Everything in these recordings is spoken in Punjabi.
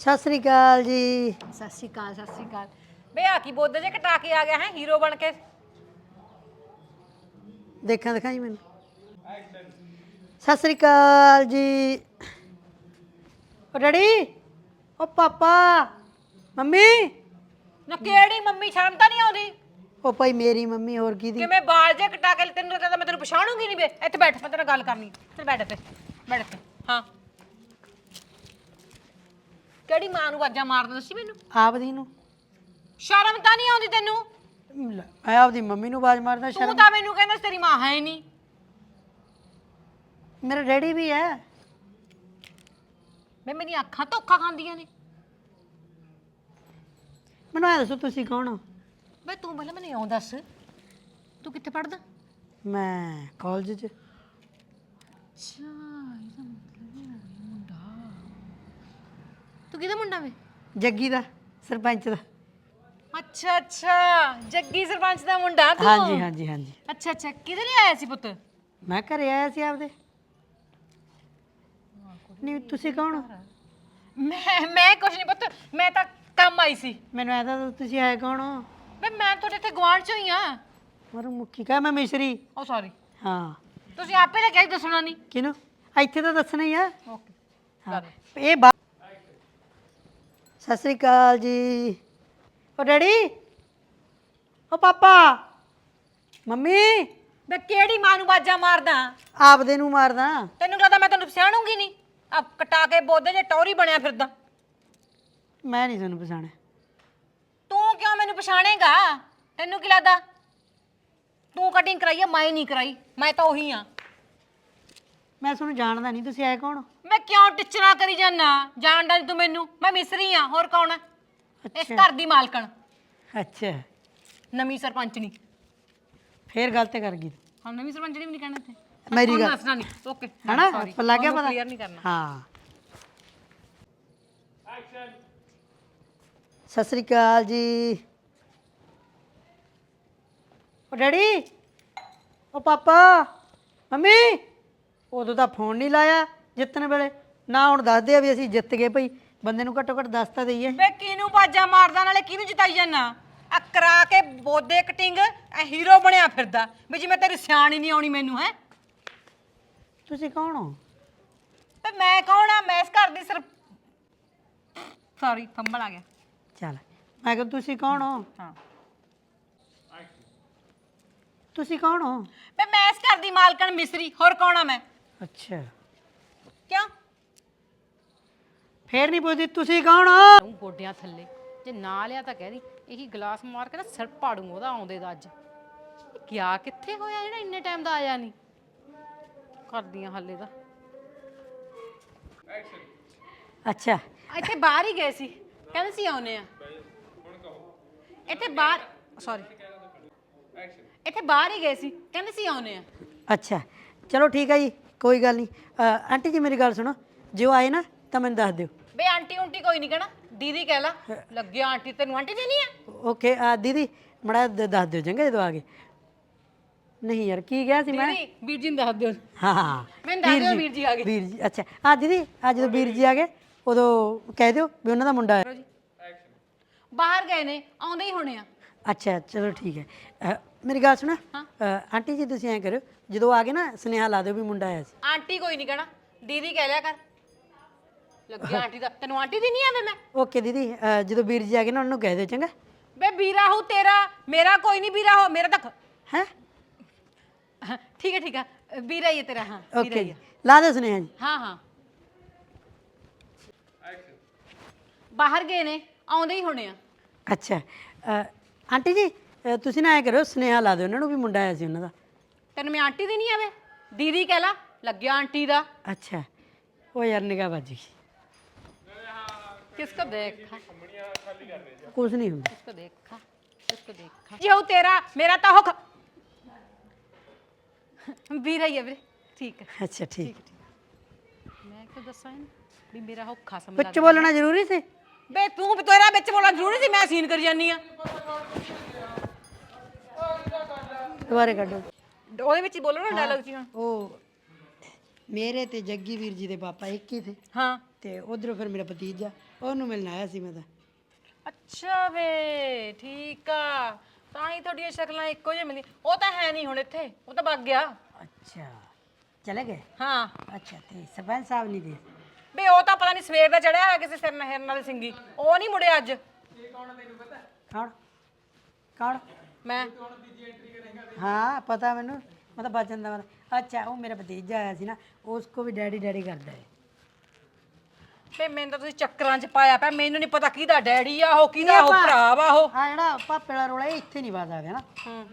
ਸਤਿ ਸ੍ਰੀ ਅਕਾਲ ਜੀ। ਸਤਿ ਸ਼੍ਰੀ ਅਕਾਲ ਸਤਿ ਸ਼੍ਰੀ ਅਕਾਲ। ਬੇ ਆ ਕੀ ਬੋਦੇ ਜੇ? ਕਟਾ ਕੇ ਆ ਗਿਆ ਹੈ ਹੀਰੋ ਬਣ ਕੇ। ਦੇਖਾਂ ਦਿਖਾਈ ਮੈਨੂੰ। ਸਤਿ ਸ੍ਰੀ ਅਕਾਲ ਜੀ। ਓ ਡੈਡੀ ਓ ਪਾਪਾ। ਮੰਮੀ। ਨਾ ਕਿਹੜੀ ਮੰਮੀ ਸ਼ਰਮ ਤਾਂ ਨਹੀਂ ਆਉਂਦੀ? ਓ ਭਾਈ ਮੇਰੀ ਮੰਮੀ ਹੋਰ ਕੀ ਦੀ? ਕਿਵੇਂ ਬਾਲ ਜੇ ਕਟਾ ਕੇ ਤੈਨੂੰ ਕਹਿੰਦਾ ਮੈਂ ਤੈਨੂੰ ਪਛਾਣੂਗੀ ਨਹੀਂ ਬੇ? ਇੱਥੇ ਬੈਠ ਮੈਂ ਤੇਰੇ ਨਾਲ ਗੱਲ ਕਰਨੀ। ਇੱਥੇ ਬੈਠ ਇੱਥੇ ਬੈਠ ਇੱਥੇ। ਹਾਂ। ਕਿਹੜੀ ਮਾਂ ਨੂੰ ਆਵਾਜ਼ਾਂ ਮਾਰਦਾ ਦੱਸੀ ਮੈਨੂੰ? ਆਪ ਦੀ ਨੂੰ। ਸ਼ਰਮ ਤਾਂ ਨਹੀਂ ਆਉਂਦੀ ਤੈਨੂੰ? ਲੈ, ਮੈਂ ਆਪਦੀ ਮੰਮੀ ਨੂੰ ਆਵਾਜ਼ ਮਾਰਦਾ ਤੂੰ ਸ਼ਰਮ ਤਾਂ ਮੈਨੂੰ ਕਹਿੰਦਾ ਸੀ ਤੇਰੀ ਮਾਂ ਹੈ ਹੀ ਨਹੀਂ। ਮੇਰਾ ਡੈਡੀ ਵੀ ਹੈ। ਮੈਂ ਮੇਰੀਆਂ ਅੱਖਾਂ ਧੋਖਾ ਖਾਂਦੀਆਂ ਨੇ। ਮੈਨੂੰ ਐ ਦੱਸੋ ਤੁਸੀਂ ਕੌਣ ਹੋ? ਬੇ ਤੂੰ ਪਹਿਲਾਂ ਮੈਨੂੰ ਇਉਂ ਦੱਸ। ਤੂੰ ਕਿੱਥੇ ਪੜਦਾ ਮੈਂ ਕਾਲਜ 'ਚ। ਅੱਛਾ ਇਹਦਾ ਮਤਲਬ ਇਹ ਮੁੰਡਾ ਤੂੰ ਕਿਹਦਾ ਮੁੰਡਾ ਵੇ? ਜੱਗੀ ਦਾ ਸਰਪੰਚ ਦਾ। ਅੱਛਾ ਅੱਛਾ। ਜੱਗੀ ਸਰਪੰਚ ਦਾ ਮੁੰਡਾ ਤੂੰ? ਹਾਂਜੀ ਹਾਂਜੀ ਹਾਂਜੀ। ਅੱਛਾ ਅੱਛਾ। ਕਿਹਦੇ ਲਈ ਆਇਆ ਸੀ ਪੁੱਤ? ਮੈਂ ਘਰੇ ਆਇਆ ਸੀ ਆਪਦੇ। ਨਹੀਂ ਤੁਸੀਂ ਕੌਣ ਹੋ? ਮੈਂ ਮੈਂ ਕੁਛ ਨਹੀਂ ਪੁੱਤ। ਮੈਂ ਤਾਂ ਕੰਮ ਆਈ ਸੀ। ਮੈਨੂੰ ਐ ਤਾਂ ਤੁਸੀਂ ਆਏ ਕੌਣ ਹੋ? ਬੇ ਮੈਂ ਤੁਹਾਡੇ ਇੱਥੇ ਗਵਾਂਢ ਚ ਹੋਈ ਆ। ਮਰੂ ਮੁੱਖੀ ਕਾ ਮੈਂ ਮਿਸਰੀ। ਓ ਸੌਰੀ ਹਾਂ। ਤੁਸੀਂ ਆਪੇ ਤਾਂ ਕਹਿ ਦੱਸਣਾ ਨਹੀਂ। ਕਿਨੂੰ ਇੱਥੇ ਤਾਂ ਦੱਸਣਾ ਹੀ ਆ। ਓਕੇ। ਹਾਂ। ਇਹ ਬਾ- ਸਤਿ ਸ੍ਰੀ ਅਕਾਲ ਜੀ। ਓ ਡੈਡੀ ਓ ਪਾਪਾ। ਮੰਮੀ। ਬੇ ਕਿਹੜੀ ਮਾਂ ਨੂੰ ਬਾਜਾਂ ਮਾਰਦਾ? ਆਪਦੇ ਨੂੰ ਮਾਰਦਾ। ਤੈਨੂੰ ਲੱਗਦਾ ਮੈਂ ਤੈਨੂੰ ਪਛਾਣੂਗੀ ਨਹੀਂ? ਆ ਕਟਾ ਕੇ ਬੋਦੇ ਜੇ ਟੌਰੀ ਬਣਿਆ ਫਿਰਦਾ। ਮੈਂ ਨਹੀਂ ਤੁਹਾਨੂੰ ਪਛਾਣਿਆ। ਤੂੰ ਕਿਉਂ ਮੈਨੂੰ ਪਛਾਣੇਗਾ? ਤੈਨੂੰ ਕੀ ਲੱਗਦਾ? ਤੂੰ ਕਟਿੰਗ ਕਰਾਈ ਆ ਮੈਂ ਨਹੀਂ ਕਰਾਈ। ਮੈਂ ਤਾਂ ਉਹੀ ਆ। ਮੈਂ ਤੁਹਾਨੂੰ ਜਾਣਦਾ ਨਹੀਂ ਤੁਸੀਂ ਆਏ ਕੌਣ ਹੋ? ਮੈਂ ਕਿਉਂ ਟਿਚਰਾ ਕਰੀ ਜਾਨਾ? ਜਾਣਦਾ ਨੀ ਤੂੰ ਮੈਨੂੰ। ਮੈਂ ਮਿਸਰੀ ਆ ਹੋਰ ਕੌਣ ਆ? ਇਸ ਘਰ ਦੀ ਮਾਲਕਣ। ਅੱਛਾ। ਨਵੀਂ ਸਰਪੰਚਣੀ। ਫੇਰ ਗਲਤ ਕਰ ਗਈ। ਹਾਂ ਨਵੀਂ ਸਰਪੰਚਣੀ ਵੀ ਨਹੀਂ ਕਹਿਣਾ ਇੱਥੇ। ਮੇਰੀ ਗੱਲ ਦੱਸਣਾ ਨਹੀਂ ਓਕੇ ਹਨਾ? ਪਰ ਲੱਗ ਗਿਆ ਪਤਾ। ਕਲੀਅਰ ਨਹੀਂ ਕਰਨਾ। ਹਾਂ। ਸਤਿ ਸ੍ਰੀ ਅਕਾਲ ਜੀ। ਓ ਡੈਡੀ ਓ ਪਾਪਾ ਮੰਮੀ। ਉਦੋਂ ਤਾਂ ਫੋਨ ਨਹੀਂ ਲਾਇਆ ਜਿੱਤਣ ਵੇਲੇ। ਨਾ ਹੁਣ ਦੱਸਦੇ ਆ ਵੀ ਅਸੀਂ ਜਿੱਤ ਗਏ ਭਈ। ਬੰਦੇ ਨੂੰ ਘੱਟੋ ਘੱਟ ਦੱਸ ਤਾਂ ਦਈਏ। ਬੇ ਕਿਹਨੂੰ ਬਾਜਾ ਮਾਰਦਾ ਨਾਲੇ ਕਿਹਨੂੰ ਜਿਤਾਈ ਜਾਨਾ ਆ ਕਰਾ ਕੇ ਬੋਦੇ ਕਟਿੰਗ ਐ ਹੀਰੋ ਬਣਿਆ ਫਿਰਦਾ। ਵੀ ਜਿਵੇਂ ਤੇਰੀ ਸਿਆਣ ਨਹੀਂ ਆਉਣੀ ਮੈਨੂੰ ਹੈ? ਤੁਸੀਂ ਕੌਣ ਹੋ? ਤੇ ਮੈਂ ਕੌਣ ਆ? ਮੈਂ ਇਸ ਘਰ ਦੀ ਸਿਰ ਸੌਰੀ ਫੰਬਲ ਆ ਗਿਆ। ਚੱਲ ਮੈਂ ਕਿਹਾ ਤੁਸੀਂ ਕੌਣ ਹੋ? ਹਾਂ। ਤੁਸੀਂ ਕੌਣ ਹੋ? ਮੈਂ ਇਸ ਘਰ ਦੀ ਮਾਲਕਣ ਮਿਸਰੀ ਹੋਰ ਕੌਣ ਆ ਮੈਂ? ਅੱਛਾ। ਕਿਉਂ? ਫੇਰ ਨਹੀਂ ਪੁੱਛਦੀ ਤੁਸੀਂ ਕੌਣ ਹੋ? ਤੂੰ ਗੋਡਿਆਂ ਥੱਲੇ। ਜੇ ਨਾ ਲਿਆ ਤਾਂ ਕਹਿ ਦੀ ਇਹੀ ਗਲਾਸ ਮਾਰ ਕੇ ਨਾ ਸਿਰ ਪਾੜੂ ਉਹਦਾ ਆਉਂਦੇ ਦਾ ਅੱਜ। ਇਹ ਗਿਆ ਕਿੱਥੇ ਹੋਇਆ ਜਿਹੜਾ ਇੰਨੇ ਟਾਈਮ ਦਾ ਆਇਆ ਨਹੀਂ? ਕਰਦੀਆਂ ਹੱਲੇ ਦਾ ਅੱਛਾ। ਇੱਥੇ ਬਾਹਰ ਹੀ ਗਏ ਸੀ। ਕਹਿੰਦੇ ਸੀ ਆਉਨੇ ਆ। ਇੱਥੇ ਬਾਹਰ ਸੌਰੀ ਇੱਥੇ ਬਾਹਰ ਹੀ ਗਏ ਸੀ। ਕਹਿੰਦੇ ਸੀ ਆਉਨੇ ਆ। ਅੱਛਾ। ਚਲੋ ਠੀਕ ਹੈ ਜੀ। ਕੋਈ ਗੱਲ ਨਹੀਂ। ਅ, ਆਂਟੀ ਜੀ ਮੇਰੀ ਗੱਲ ਸੁਣੋ। ਜੇ ਉਹ ਆਏ ਨਾ ਤਾਂ ਮੈਨੂੰ ਦੱਸ ਦਿਓ। ਬੇ ਆਂਟੀ ਉਂਟੀ ਕੋਈ ਨਹੀਂ ਕਹਿਣਾ। ਦੀਦੀ ਕਹਿ ਲਾ। ਲੱਗਿਆ ਆਂਟੀ ਤੈਨੂੰ। ਆਂਟੀ ਦੇਣੀ ਆ? ਓਕੇ ਆ ਦੀਦੀ ਮੜਾ ਦੱਸ ਦਿਓ ਚੰਗਾ ਜਦੋਂ ਆ ਗਏ। ਨਹੀਂ ਯਾਰ ਕੀ ਗਿਆ ਸੀ ਮੈਂ? ਦੀਦੀ ਵੀਰ ਜੀ ਨੂੰ ਦੱਸ ਦਿਓ। ਹਾਂ ਹਾਂ। ਮੈਨੂੰ ਦੱਸ ਦਿਓ ਵੀਰ ਜੀ ਆ ਗਏ। ਵੀਰ ਜੀ ਅੱਛਾ। ਆ ਦੀਦੀ ਆ ਜਦੋਂ ਵੀਰ ਜੀ ਆ ਗਏ ਉਦੋਂ ਕਹਿ ਦਿਓ ਵੀ ਉਹਨਾਂ ਦਾ ਮੁੰਡਾ ਹੈ ਬਾਹਰ ਗਏ ਨੇ ਆਉਂਦੇ ਹੀ ਹੋਣੇ ਆ। ਅੱਛਾ ਚਲੋ ਠੀਕ ਹੈ। ਅ, ਮੇਰੀ ਗੱਲ ਸੁਣਾ। ਅ, ਆਂਟੀ ਜੀ ਤੁਸੀਂ ਐਂ ਕਰਿਓ ਜਦੋਂ ਆ ਗਏ ਨਾ ਸੁਨੇਹਾ ਲਾ ਦਿਓ ਵੀ ਮੁੰਡਾ ਆਇਆ ਸੀ। ਆਂਟੀ ਕੋਈ ਨਹੀਂ ਕਹਿਣਾ ਦੀਦੀ ਕਹਿ ਲਿਆ ਕਰ। ਲੱਗਿਆ ਆਂਟੀ ਦਾ ਤੈਨੂੰ ਆਂਟੀ ਦੀ ਨਹੀਂ ਆਵੇ ਮੈਂ? ਓਕੇ ਦੀਦੀ ਜਦੋਂ ਵੀਰ ਜੀ ਆ ਗਏ ਨਾ ਉਹਨਾਂ ਨੂੰ ਕਹਿ ਦਿਓ ਚੰਗਾ? ਬੇ ਵੀਰਾ ਹੋ ਤੇਰਾ ਮੇਰਾ ਕੋਈ ਨਹੀਂ ਵੀਰਾ ਹੋ ਮੇਰਾ ਤਾਂ ਖ- ਹੈ? ਹਾਂ, ਠੀਕ ਹੈ ਠੀਕ ਹੈ ਵੀਰਾ ਹੀ ਹੈ ਤੇਰਾ ਹਾਂ ਵੀਰਾ ਓਕੇ ਹੀ। ਜੀ। ਹੈ। ਲਾ ਦਿਓ ਸੁਨੇਹਾ ਜੀ। ਹਾਂ ਹਾਂ। ਬਾਹਰ ਗਏ ਨੇ ਆਉਂਦੇ ਹੀ ਹੋਣੇ ਆ। ਅੱਛਾ ਆਂਟੀ ਜੀ ਤੁਸੀਂ ਨਾ ਐ ਕਰੋ ਸੁਨੇਹਾ ਲਾ ਦਿਓ ਉਹਨਾਂ ਨੂੰ ਵੀ ਮੁੰਡਾ ਆਇਆ ਸੀ ਉਹਨਾਂ ਦਾ। ਤੈਨੂੰ ਮੈਂ ਆਂਟੀ ਦੀ ਨਹੀਂ ਆਵੇ? ਦੀਦੀ ਕਹਿ ਲਾ ਲੱਗਿਆ ਆਂਟੀ ਦਾ। ਅੱਛਾ ਉਹ ਯਾਰ ਨਿਗਾਹ ਵੱਜ ਗਈ। ਕਿਸਕੋ ਦੇਖਾ? ਕੁਝ ਨਹੀਂ ਹੁੰਦਾ। ਕਿਸਕੋ ਦੇਖਾ? ਕਿਸਕੋ ਦੇਖਾ? ਜੇ ਉਹ ਤੇਰਾ ਮੇਰਾ ਤਾਂ ਉਹ ਖ- ਵੀਰਾ ਹੀ ਹੈ ਵੀਰੇ ਠੀਕ ਹੈ। ਅੱਛਾ ਠੀਕ। ਮੈਂ ਕਿਉਂ ਦੱਸਾਂ ਇਹਨੂੰ? ਵੀ ਮੇਰਾ ਔਖਾ ਸਮਝ ਵਿੱਚ ਬੋਲਣਾ ਜ਼ਰੂਰੀ ਸੀ? ਬੇ ਤੂੰ ਵੀ ਤੇਰਾ ਵਿੱਚ ਬੋਲਣਾ ਜ਼ਰੂਰੀ ਸੀ ਮੈਂ ਸੀਨ ਕਰੀ ਜਾਨੀ ਆ ਦੁਬਾਰੇ ਕੱਢੋ। ਉਹਦੇ ਵਿੱਚ ਹੀ ਬੋਲੋ ਨਾ ਡਾਇਲੌਗ ਚ ਉਹ ਮੇਰੇ ਤੇ ਜੱਗੀ ਵੀਰ ਜੀ ਦੇ ਪਾਪਾ ਇੱਕ ਹੀ ਥੇ ਹਾਂ। ਤੇ ਉਧਰੋਂ ਫਿਰ ਮੇਰਾ ਭਤੀਜਾ ਉਹਨੂੰ ਮਿਲਣ ਆਇਆ ਸੀ ਮੈਂ ਤਾਂ। ਅੱਛਾ ਵੇ ਠੀਕ ਆ। ਤਾਂ ਹੀ ਤੁਹਾਡੀਆਂ ਸ਼ਕਲਾਂ ਇੱਕੋ ਜਿਹੀਆਂ ਮਿਲੀ ਉਹ ਤਾਂ ਹੈ ਨਹੀਂ ਹੁਣ ਇੱਥੇ ਉਹ ਤਾਂ ਭੱਗ ਗਿਆ। ਅੱਛਾ ਚਲੇ ਗਏ? ਹਾਂ। ਅੱਛਾ ਤੇ ਸਰਪੰਚ ਸਾਹਿਬ ਨਹੀਂ ਦੇ ਵੇ ਉਹ ਤਾਂ ਪਤਾ ਨਹੀਂ ਸਵੇਰ ਦਾ ਚੜਿਆ ਹੋਇਆ ਕਿਸੇ ਸਿਰ ਨਹਿਰ ਨਾਲ ਸਿੰਗੀ। ਉਹ ਨਹੀਂ ਮੁੜਿਆ ਅੱਜ। ਕੌਣ? ਕੌਣ? ਮੈਂ ਹਾਂ ਪਤਾ ਮੈਨੂੰ ਮੈਂ ਤਾਂ ਬਚਨ ਦਾ ਵਾਲਾ। ਅੱਛਾ ਉਹ ਮੇਰਾ ਭਤੀਜਾ ਆਇਆ ਸੀ ਨਾ ਉਸ ਕੋ ਵੀ ਡੈਡੀ ਡੈਡੀ ਕਰਦਾ ਹੈ। ਵੇ ਮੈਨੂੰ ਤਾਂ ਤੁਸੀਂ ਚੱਕਰਾਂ 'ਚ ਪਾਇਆ ਪਿਆ ਮੈਨੂੰ ਨਹੀਂ ਪਤਾ ਕਿਹਦਾ ਡੈਡੀ ਆ ਉਹ ਕਿਹਦਾ ਉਹ ਭਰਾ ਵਾ ਉਹ। ਹਾਂ ਜਿਹੜਾ ਪਾਪੇ ਵਾਲਾ ਰੋਲਾ ਇਹ ਇੱਥੇ ਨਹੀਂ ਆ ਗਿਆ ਨਾ।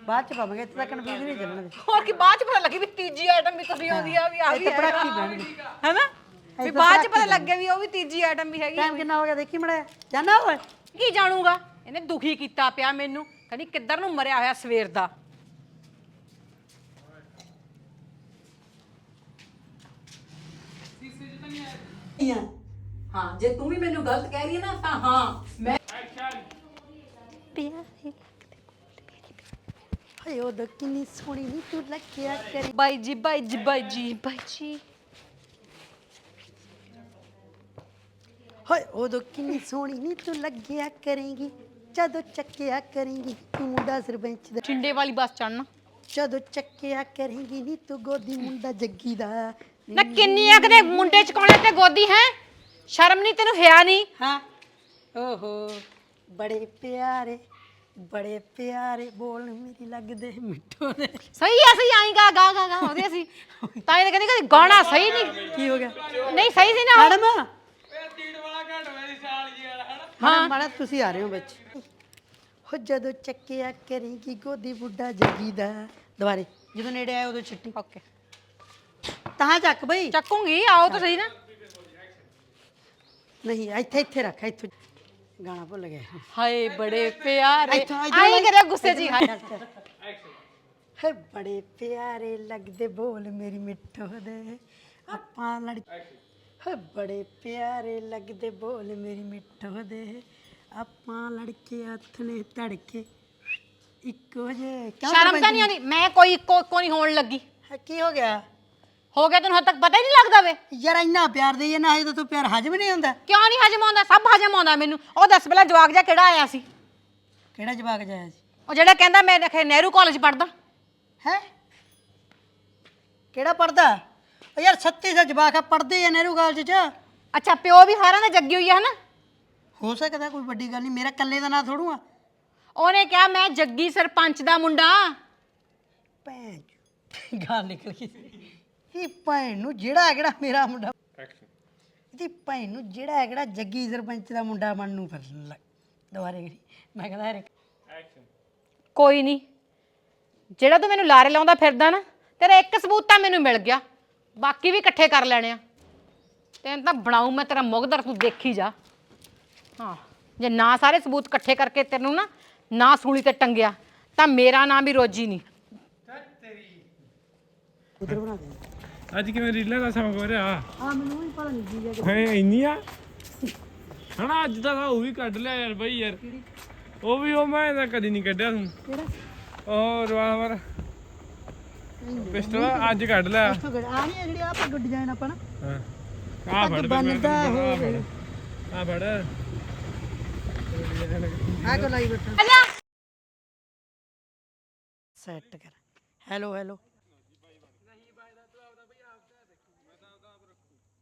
ਬਾਅਦ ਚ ਪਾਵਾਂਗੇ ਇੱਥੇ ਕਨਫਿਊਜ਼ ਨਹੀਂ ਚੱਲਣਾ ਹੋਰ ਕੀ ਬਾਅਦ 'ਚ ਪਤਾ ਲੱਗੀ ਵੀ ਤੀਜੀ ਆਈਟਮ ਵੀ ਤੁਸੀਂ ਆਉਂਦੀ ਆ ਵੀ ਆ ਵੀ ਇੱਥੇ ਪੜਾਕੀ ਪੈਣਗੇ ਹੈਨਾ? ਵੀ ਬਾਅਦ 'ਚ ਪਤਾ ਲੱਗਿਆ ਵੀ ਉਹ ਵੀ ਤੀਜੀ ਆਈਟਮ ਵੀ ਹੈਗੀ ਟਾਈਮ ਕਿੰਨਾ ਹੋ ਗਿਆ ਦੇਖੀ ਮੜਾ ਜਾਣਾ ਓਏ? ਕੀ ਜਾਣੂਗਾ? ਇਹਨੇ ਦੁਖੀ ਕੀਤਾ ਪਿਆ ਮੈਨੂੰ। ਕਹਿੰਦੀ ਕਿੱਧਰ ਨੂੰ ਮਰਿਆ ਹੋਇਆ ਸਵੇਰ ਦਾ? ਹਾਂ ਜੇ ਤੂੰ ਵੀ ਮੈਨੂੰ ਗਲਤ ਕਹਿ ਰਹੀ ਹੈ ਨਾ ਤਾਂ ਹਾਂ ਮੈਂ ਪਿਆਰੇ ਹਾਏ ਉਹ ਕਿੰਨੀ ਸੋਹਣੀ ਨੀ ਤੂੰ ਲੱਗਿਆ ਕਰੀ। ਬਾਈ ਜੀ ਬਾਈ ਜੀ ਬਾਈ ਜੀ। ਬਾਈ ਜੀ। ਹਾਏ ਉਹ ਕਿੰਨੀ ਸੋਹਣੀ ਨੀ ਤੂੰ ਲੱਗਿਆ ਕਰੇਂਗੀ। ਜਦੋਂ ਚੱਕਿਆ ਕਰੇਂਗੀ ਤੂੰ ਮੁੰਡਾ ਸਰਪੰਚ ਦਾ। ਠਿੰਡੇ ਵਾਲੀ ਬੱਸ ਚੜਨਾ ਜਦੋਂ ਚੱਕਿਆ ਕਰੇਂਗੀ ਨੀ ਤੂੰ ਗੋਦੀ ਮੁੰਡਾ ਜੱਗੀ ਦਾ। ਨਾ ਕਿੰਨੀਆਂ ਕਦੇ ਮੁੰਡੇ ਚ ਕੋਣੇ ਤੇ ਗੋਦੀ ਹੈ? ਸ਼ਰਮ ਨਹੀਂ ਤੈਨੂੰ ਹਿਆ ਨਹੀਂ ਹਾਂ। ਓਹੋ ਬੜੇ ਪਿਆਰੇ ਬੜੇ ਪਿਆਰੇ ਬੋਲ ਮੇਰੀ ਲੱਗਦੇ ਮਿੱਠੋ ਨੇ। ਸਹੀ ਆ ਸਹੀ ਆਈ ਗਾ ਗਾ ਗਾ ਗਾ ਉਹਦੇ ਅਸੀਂ। ਤਾਂ ਇਹ ਕਹਿੰਦੀ ਕਦੀ ਗਾਣਾ ਸਹੀ ਨਹੀਂ ਕੀ ਹੋ ਗਿਆ? ਨਹੀਂ ਸਹੀ ਸੀ ਨਾ ਮੈਡਮ। ਹਾਂ। ਮਾੜਾ ਤੁਸੀਂ ਆ ਰਹੇ ਹੋ ਵਿੱਚ। ਹੋ ਜਦੋਂ ਚੱਕਿਆ ਕਰੇਂਗੀ ਗੋਦੀ ਬੁੱਢਾ ਜੱਗੀ ਦਾ ਦੁਬਾਰੇ ਜਦੋਂ ਨੇੜੇ ਆਇਆ ਉਦੋਂ ਛਿੱਟੀ। ਓਕੇ। ਤਾਂ ਚੱਕ ਬਈ। ਚੱਕੂਗੀ ਆਓ ਤਾਂ ਸਹੀ ਨਾ। ਨਹੀਂ ਇੱਥੇ ਇੱਥੇ ਰੱਖ ਇੱਥੇ। ਗਾਣਾ ਭੁੱਲ ਗਿਆ। ਹਾਏ ਬੜੇ ਪਿਆਰੇ। ਇੱਥੋਂ- ਇੱਧਰੋਂ ਆਈ। ਕਰਿਆ ਗੁੱਸੇ ਜੀ ਹਾਏ। ਹੈ ਬੜੇ ਪਿਆਰੇ ਲੱਗਦੇ ਬੋਲ ਮੇਰੀ ਮਿੱਠੋ ਦੇ। ਆਪਾਂ ਲੜ ਬੜੇ ਪਿਆਰੇ ਲੱਗਦੇ ਬੋਲ ਮੇਰੀ ਮਿੱਠੋ ਦੇ। ਆਪਾਂ ਲੜਕੇ ਹੱਥ ਨੇ ਧੜਕੇ। ਇੱਕੋ ਜੇ ਕਿਉਂ ਸ਼ਰਮ ਤਾਂ ਨਹੀਂ ਆਉਂਦੀ? ਮੈਂ ਕੋਈ ਇੱਕੋ ਇੱਕੋ ਨਹੀਂ ਹੋਣ ਲੱਗੀ। ਹੈ, ਕੀ ਹੋ ਗਿਆ? ਹੋ ਗਿਆ ਤੈਨੂੰ ਹੱਦ ਤੱਕ ਪਤਾ ਹੀ ਨਹੀਂ ਲੱਗਦਾ ਵੇ। ਯਾਰ ਇੰਨਾ ਪਿਆਰ ਦੇਈਏ ਨਾ ਇਹ ਤਾਂ ਤੂੰ ਪਿਆਰ ਹਜਮ ਨਹੀਂ ਹੁੰਦਾ। ਕਿਉਂ ਨਹੀਂ ਹਜਮ ਆਉਂਦਾ? ਸਭ ਹਜਮ ਆਉਂਦਾ ਮੈਨੂੰ। ਉਹ ਦੱਸ ਪਹਿਲਾਂ ਜਵਾਕ ਜਾ ਕਿਹੜਾ ਆਇਆ ਸੀ? ਕਿਹੜਾ ਜਵਾਕ ਜਾਇਆ ਸੀ? ਉਹ ਜਿਹੜਾ ਕਹਿੰਦਾ ਮੈਂ ਨਹਿਰੂ ਕਾਲਜ ਪੜਦਾ ਹੈ? ਕਿਹੜਾ ਪੜਦਾ ਉਹ ਯਾਰ ਸੱਤੀ ਦਾ ਜਵਾਕ ਆ ਪੜਦੇ ਆ ਨਹਿਰੂ ਕਾਲਜ ਚ। ਅੱਛਾ ਪਿਓ ਵੀ ਸਾਰਿਆਂ ਦਾ ਜੱਗੀ ਹੋਈ ਆ ਹਨਾ? ਹੋ ਸਕਦਾ ਕੋਈ ਵੱਡੀ ਗੱਲ ਨਹੀਂ ਮੇਰਾ ਇਕੱਲੇ ਦਾ ਨਾਂ ਥੋੜੂ ਆ। ਉਹਨੇ ਕਿਹਾ ਮੈਂ ਜੱਗੀ ਸਰਪੰਚ ਦਾ ਮੁੰਡਾ ਭੈਣ ਚੋ, ਗੱਲ ਨਿਕਲ ਗਈ ਇਹ ਭੈਣ ਨੂੰ ਜਿਹੜਾ ਹੈ ਕਿਹੜਾ ਮੇਰਾ ਮੁੰਡਾ ਇਹਦੀ ਭੈਣ ਨੂੰ ਜਿਹੜਾ ਹੈ ਕਿਹੜਾ ਜੱਗੀ ਸਰਪੰਚ ਦਾ ਮੁੰਡਾ ਬਣ ਨੂੰ ਫਿਰ ਲੱਗ ਦੁਬਾਰੇ ਕਰੀ। ਮੈਂ ਕਹਿੰਦਾ ਯਾਰ ਕੋਈ ਨਹੀਂ। ਜਿਹੜਾ ਤੂੰ ਮੈਨੂੰ ਲਾਰੇ ਲਾਉਂਦਾ ਫਿਰਦਾ ਨਾ ਤੇਰਾ ਇੱਕ ਸਬੂਤ ਤਾਂ ਮੈਨੂੰ ਮਿਲ ਗਿਆ। ਬਾਕੀ ਵੀ ਇਕੱਠੇ ਕਰ ਲੈਣੇ ਆ। ਤੈਨੂੰ ਤਾਂ ਬਣਾਉ ਮੈਂ ਤੇਰਾ ਮੁਗਦਰ ਤੂੰ ਦੇਖੀ ਜਾ। ਹਾਂ ਜੇ ਨਾ ਸਾਰੇ ਸਬੂਤ ਇਕੱਠੇ ਕਰਕੇ ਤੈਨੂੰ ਨਾ ਨਾ ਸੂਲੀ ਤੇ ਟੰਗਿਆ ਤਾਂ ਮੇਰਾ ਨਾਮ ਵੀ ਰੋਜੀ ਨਹੀਂ। ਉਧਰ ਬਣਾ ਦੇ। ਅੱਜ ਕਿਵੇਂ ਰੀਲਾਂ ਦਾ ਸਮਾਂ ਹੋ ਰਿਹਾ? ਆ ਮੈਨੂੰ ਵੀ ਪਤਾ ਨਹੀਂ ਜੀ ਹੈ ਇੰਨੀਆਂ ਹਣਾ ਅੱਜ ਤਾਂ ਉਹ ਵੀ ਕੱਢ ਲਿਆ ਯਾਰ ਬਈ ਯਾਰ। ਉਹ ਵੀ ਉਹ ਮੈਂ ਤਾਂ ਕਦੀ ਨਹੀਂ ਕੱਢਿਆ ਤੂੰ। ਕਿਹੜਾ? ਉਹ ਰਿਵਾਲਵਰ ਪਿਸਟਲ ਅੱਜ ਕੱਢ ਲਿਆ ਇੱਥੋਂ ਗੜ ਆ ਨਹੀਂ ਜਿਹੜੀ ਆਪਾਂ ਗੱਡੀ ਜਾਣ ਆਪਾਂ ਨਾ। ਹਾਂ। ਆ ਫੜ ਆ ਫੜ ਹੋਵੇ। ਆ ਫੜ। ਆ ਕੋ ਲਾਈ ਬੈਠਾ। ਸੈੱਟ ਕਰ। ਹੈਲੋ ਹੈਲੋ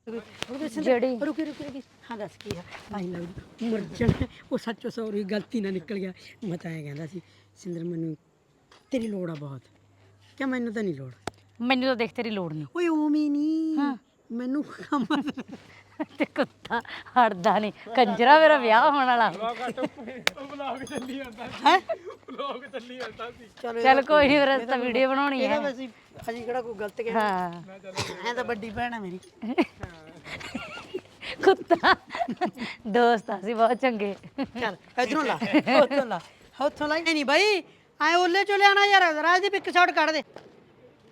ਜਿਹੜੀ ਰੁਕੀ ਰੁਕੀ ਰੁਕੀ। ਹਾਂ ਦੱਸ ਕੀ ਆ? ਲੱਗਦੀ ਮਰਜਣ ਉਹ ਸੱਚੋ ਸੌਰੀ ਗਲਤੀ ਨਾਲ ਨਿਕਲ ਗਿਆ। ਮੈਂ ਤਾਂ ਇਹ ਕਹਿੰਦਾ ਸੀ ਸਿੰਦਰ ਮੈਨੂੰ ਤੇਰੀ ਲੋੜ ਆ ਬਹੁਤ। ਕਿ ਮੈਨੂੰ ਤਾਂ ਨਹੀਂ ਲੋੜ? ਮੈਨੂੰ ਤਾਂ ਦੇਖ ਤੇਰੀ ਲੋੜ ਨਹੀਂ। ਓਏ ਉਵੇਂ ਨਹੀਂ ਮੈਨੂੰ ਕੰਮ ਤੇ ਕੁੱਤਾ ਹਟਦਾ ਨਹੀਂ ਕੰਜਰਾ ਮੇਰਾ ਵਿਆਹ ਹੋਣ ਵਾਲਾ। ਬਲੌਗ ਚੱਲੀ ਜਾਂਦਾ ਹੈ? ਬਲੌਗ ਚੱਲੀ ਜਾਂਦਾ ਸੀ ਚਲੋ ਚੱਲ ਕੋਈ ਨਹੀਂ ਫਿਰ ਤਾਂ ਵੀਡੀਓ ਬਣਾਉਣੀ ਇਹਦਾ ਹੈ ਅਜੀ ਕਿਹੜਾ ਕੋਈ ਗਲਤ ਗਿਆ ਹਾਂ। ਐ ਤਾਂ ਵੱਡੀ ਭੈਣ ਆ ਮੇਰੀ। ਕੁੱਤਾ। ਦੋਸਤ ਆ ਸੀ ਬਹੁਤ ਚੰਗੇ। ਚੱਲ ਇਧਰੋਂ ਲਾ ਉੱਥੋਂ ਲਾ। ਉੱਥੋਂ ਲਾ ਨਹੀਂ ਬਾਈ ਐ ਓਲੇ ਚੋ ਲਿਆਣਾ ਯਾਰ ਰਾਜ ਦੀ ਪਿੱਕ ਸ਼ਾਟ ਕੱਢ ਦੇ।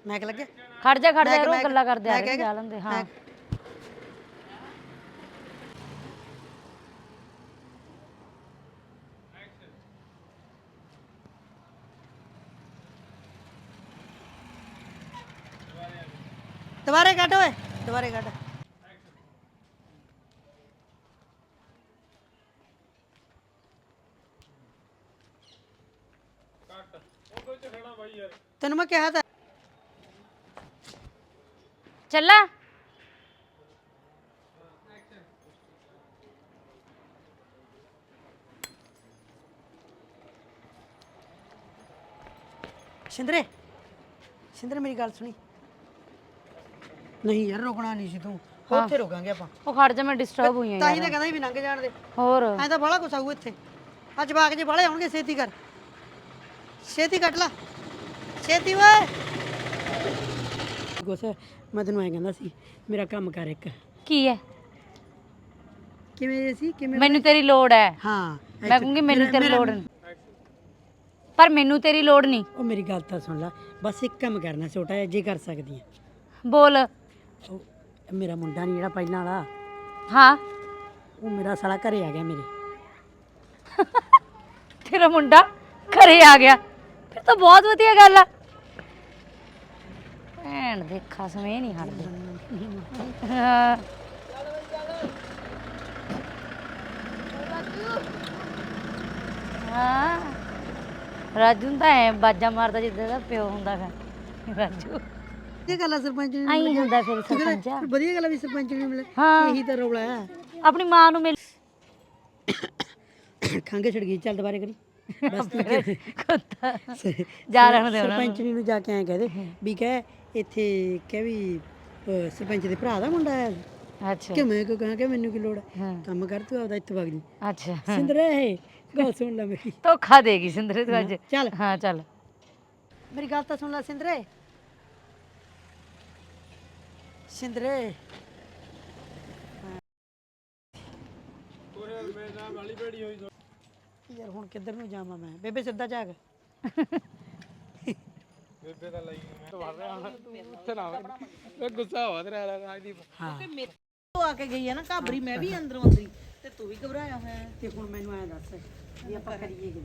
ਮੈਂ ਕਿ ਲੱਗੇ? ਖੜ ਜਾ ਖੜ ਜਾ ਮੈਂ- ਰੋ ਮੈਂ- ਗੱਲਾਂ ਕਰਦੇ ਆ ਰਹੇ ਜਾ ਲੈਂਦੇ ਹਾਂ। ਦੁਬਾਰੇ ਕੱਢ ਓਏ ਦੁਬਾਰੇ ਕੱਢ ਤੈਨੂੰ ਮੈਂ ਕਿਹਾ ਤਾਂ ਚੱਲਾ। ਸਿੰਦਰੇ ਸਿੰਦਰੇ ਮੇਰੀ ਗੱਲ ਸੁਣੀ। ਨਹੀਂ ਯਾਰ ਰੁਕਣਾ ਨਹੀਂ ਸੀ ਤੂੰ। ਉੱਥੇ ਰੁਕਾਂਗੇ ਆਪਾਂ। ਉਹ ਖੜ ਜਾ ਮੈਂ ਡਿਸਟਰਬ ਹੋਈ ਤਾਂ ਹੀ ਤਾਂ ਕਹਿੰਦਾ ਸੀ ਵੀ ਲੰਘ ਜਾਣ ਦੇ। ਹੋਰ। ਐਂ ਤਾਂ ਬੜਾ ਕੁਛ ਆਊ ਇੱਥੇ। ਅੱਜ ਬਾਗ ਜੇ ਬਾਲੇ ਆਉਣਗੇ ਛੇਤੀ ਕਰ। ਛੇਤੀ ਕੱਟ ਲਾ। ਛੇਤੀ ਓਏ। ਗੁੱਸੇ ਮੈਂ ਤੈਨੂੰ ਐਂ ਕਹਿੰਦਾ ਸੀ ਮੇਰਾ ਕੰਮ ਕਰ ਇੱਕ। ਕੀ ਹੈ ਕਿਵੇਂ ਸੀ? ਕਿਵੇਂ ਮੈਨੂੰ ਤੇਰੀ ਲੋੜ ਹੈ ਹਾਂ ਮੈਂ ਕਹੂੰਗੀ ਮੈਨੂੰ ਤੇਰੀ ਲੋੜ ਨਹੀਂ ਪਰ ਮੈਨੂੰ ਤੇਰੀ ਲੋੜ ਨਹੀਂ ਉਹ ਮੇਰੀ ਗੱਲ ਤਾਂ ਸੁਣ ਲੈ ਬਸ ਇੱਕ ਕੰਮ ਕਰਨਾ ਛੋਟਾ ਜਿਹਾ ਜੇ ਕਰ ਸਕਦੀ ਆ। ਬੋਲ। ਉਹ ਮੇਰਾ ਮੁੰਡਾ ਨਹੀਂ ਜਿਹੜਾ ਪਹਿਲਾਂ ਵਾਲਾ। ਹਾਂ। ਉਹ ਮੇਰਾ ਸਾਲਾ ਘਰੇ ਆ ਗਿਆ ਮੇਰੇ। ਤੇਰਾ ਮੁੰਡਾ ਘਰੇ ਆ ਗਿਆ। ਫਿਰ ਤਾਂ ਬਹੁਤ ਵਧੀਆ ਗੱਲ ਆ। ਭੈਣ ਦੇ ਖਸਮੇ ਨਹੀਂ ਹਟਦੇ। ਹਾਂ। ਹਾਂ ਰਾਜੂ ਨੂੰ ਤਾਂ ਐ ਬਾਜਾ ਮਾਰਦਾ ਜਿੱਦਾਂ ਦਾ ਪਿਓ ਹੁੰਦਾ ਹੈ ਰਾਜੂ। ਇਹ ਗੱਲ ਆ ਸਰਪੰਚ ਨੂੰ ਆਈ ਹੁੰਦਾ ਫਿਰ ਸਰਪੰਚ। ਫਿਰ ਵਧੀਆ ਗੱਲ ਆ ਵੀ ਸਰਪੰਚ ਨੂੰ ਮਿਲੇ ਹਾਂ। ਇਹੀ ਤਾਂ ਰੌਲਾ ਹੈ ਆਪਣੀ ਮਾਂ ਨੂੰ ਮਿਲ ਖੰਘ ਛੜ ਗਈ ਚੱਲ ਦੁਬਾਰੇ ਕਰੀ। ਬਸ ਤੂੰ ਕਹਿ- ਕੁੱਤਾ ਜਾ ਰਹਿਣ ਦੇ ਉਹਨਾਂ ਸਰਪੰਚ ਨੂੰ ਜਾ ਕੇ ਐਂ ਕਹਦੇ ਵੀ ਕਹਿ ਇੱਥੇ ਕਹਿ ਵੀ ਅਹ, ਸਰਪੰਚ ਦੇ ਭਰਾ ਦਾ ਮੁੰਡਾ ਆਇਆ ਸੀ। ਨੂੰ ਅੱਛਾ। ਕਿ ਮੈਂ ਕਿਉਂ ਕਹਾਂ ਕਿ ਮੈਨੂੰ ਕੀ ਲੋੜ ਹੈ? ਹਾਂ। ਕੰਮ ਕਰ ਤੂੰ ਆਪਦਾ ਇੱਥੇ ਵਗ ਜੀ। ਅੱਛਾ। ਸਿੰਦਰੇ ਇਹ ਗੱਲ ਸੁਣ ਲੈ ਮੇਰੀ। ਧੋਖਾ ਦੇਗੀ ਸਿੰਦਰੇ ਤੂੰ ਅੱਜ। ਚੱਲ। ਹਾਂ ਚੱਲ। ਮੇਰੀ ਗੱਲ ਤਾਂ ਸੁਣ ਲੈ ਸਿੰਦਰੇ। ਸਿੰਦਰੇ। ਯਾਰ ਹੁਣ ਕਿੱਧਰ ਨੂੰ ਜਾਵਾਂ ਮੈਂ? ਬੇਬੇ ਸਿੱਧਾ ਝਾਕ। ਬੇਬੇ ਦਾ ਲਈ ਮੈਂ। ਵੜ ਰਿਹਾ ਹੁਣ। ਉੱਥੇ ਨਾ ਮੈਂ ਗੁੱਸਾ ਹੋ ਤੇਰਾ ਰਾਜਦੀਪ ਹਾਂ। ਉਹ ਆ ਕੇ ਗਈ ਹੈ ਨਾ ਘਾਬਰੀ ਮੈਂ ਵੀ ਅੰਦਰੋਂ ਅੰਦਰੀ ਤੇ ਤੂੰ ਵੀ ਘਬਰਾਇਆ ਹੋਇਆ ਹੈ। ਤੇ ਹੁਣ ਮੈਨੂੰ ਐਂ ਦੱਸ ਵੀ ਆਪਾਂ ਕਰੀਏ ਕਿ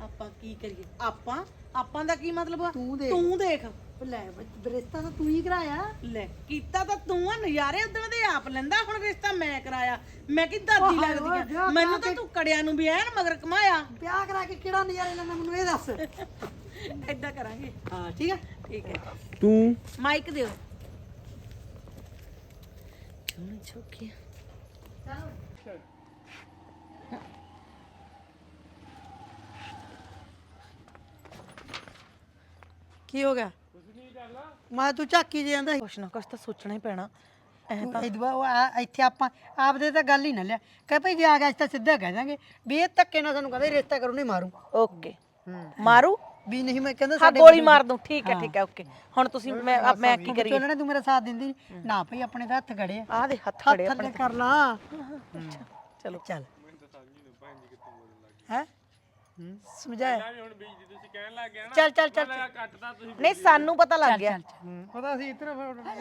ਆਪਾਂ ਕੀ ਕਰੀਏ? ਆਪਾਂ ਆਪਾਂ ਦਾ ਕੀ ਮਤਲਬ ਆ? ਤੂੰ ਦੇਖ। ਤੂੰ ਦੇਖ। ਲੈ ਬਈ ਰਿਸ਼ਤਾ ਤਾਂ ਤੂੰ ਹੀ ਕਰਾਇਆ। ਲੈ ਕੀਤਾ ਤਾਂ ਤੂੰ ਆ ਨਜ਼ਾਰੇ ਉਦਣ ਦੇ ਆਪ ਲੈਂਦਾ ਹੁਣ ਰਿਸ਼ਤਾ ਮੈਂ ਕਰਾਇਆ। ਮੈਂ ਕੀ ਦਾਦੀ ਲੱਗਦੀ ਆ? ਮੈਨੂੰ ਤਾਂ ਤੂੰ ਕੜਿਆਂ ਨੂੰ ਵੀ ਐਨ ਮਗਰ ਕਮਾਇਆ ਵਿਆਹ ਕਰਾ ਕੇ ਕਿਹੜਾ ਨਜ਼ਾਰੇ ਲੈਂਦਾ ਮੈਨੂੰ ਇਹ ਦੱਸ। ਐਦਾਂ ਕਰਾਂਗੇ। ਹਾਂ ਠੀਕ ਹੈ ਠੀਕ ਹੈ ਤੂੰ? ਮਾਈਕ ਦਿਓ। ਚੋਣ ਛੋਕੀ ਕੀ ਹੋ ਗਿਆ? ਮੈਂ ਤੂੰ ਝਾਕੀ ਜੇ ਜਾਂਦਾ ਕੁਛ ਨਾ ਕੁਛ ਤਾਂ ਸੋਚਣਾ ਹੀ ਪੈਣਾ। ਇਦਵਾ ਉਹ ਆ- ਇੱਥੇ ਆਪਾਂ ਆਪਦੇ ਤਾਂ ਗੱਲ ਹੀ ਨਾ ਲਿਆ। ਕਹ ਭਈ ਜੇ ਆ ਗਿਆ ਇਸ ਤਾਂ ਸਿੱਧਾ ਕਹਿ ਦਾਂਗੇ। ਵੀ ਇਹ ਧੱਕੇ ਨਾਲ ਸਾਨੂੰ ਕਹਿੰਦੇ ਰਿਸ਼ਤਾ ਕਰੂ ਨਹੀਂ ਮਾਰੂ। ਓਕੇ। ਮਾਰੂ? ਵੀ ਨਹੀਂ ਮੈਂ ਕਹਿੰਦਾ ਹਾਂ ਗੋਲੀ ਮਾਰ ਦੂੰ। ਠੀਕ ਹੈ ਠੀਕ ਹੈ ਓਕੇ। ਹੁਣ ਤੁਸੀਂ ਮੈਂ ਅਬ ਮੈਂ ਕੀ ਕਰੀਏ? ਚੋਲਣਾ ਤੂੰ ਮੇਰਾ ਸਾਥ ਦਿੰਦੀ ਨੀ। ਨਾ ਭਈ ਆਪਣੇ ਤਾਂ ਹੱਥ ਖੜੇ ਆ। ਆਹ ਦੇ ਹੱਥ ਖੜੇ ਥੱਲੇ ਕਰ ਲਾ। ਚਲੋ। ਚੱਲ। ਹੈ? ਸਮਝਾਇਆ? ਹੁਣ ਬੀਜ ਤੁਸੀਂ ਕਹਿਣ ਲੱਗ ਗਿਆ ਚੱਲ ਚੱਲ ਚੱਲ ਨਾ ਕੱਟਦਾ ਤੁਸੀਂ ਨਹੀਂ ਸਾਨੂੰ ਪਤਾ ਲੱਗ ਗਿਆ। ਪਤਾ ਸੀ ਇਤਨਾ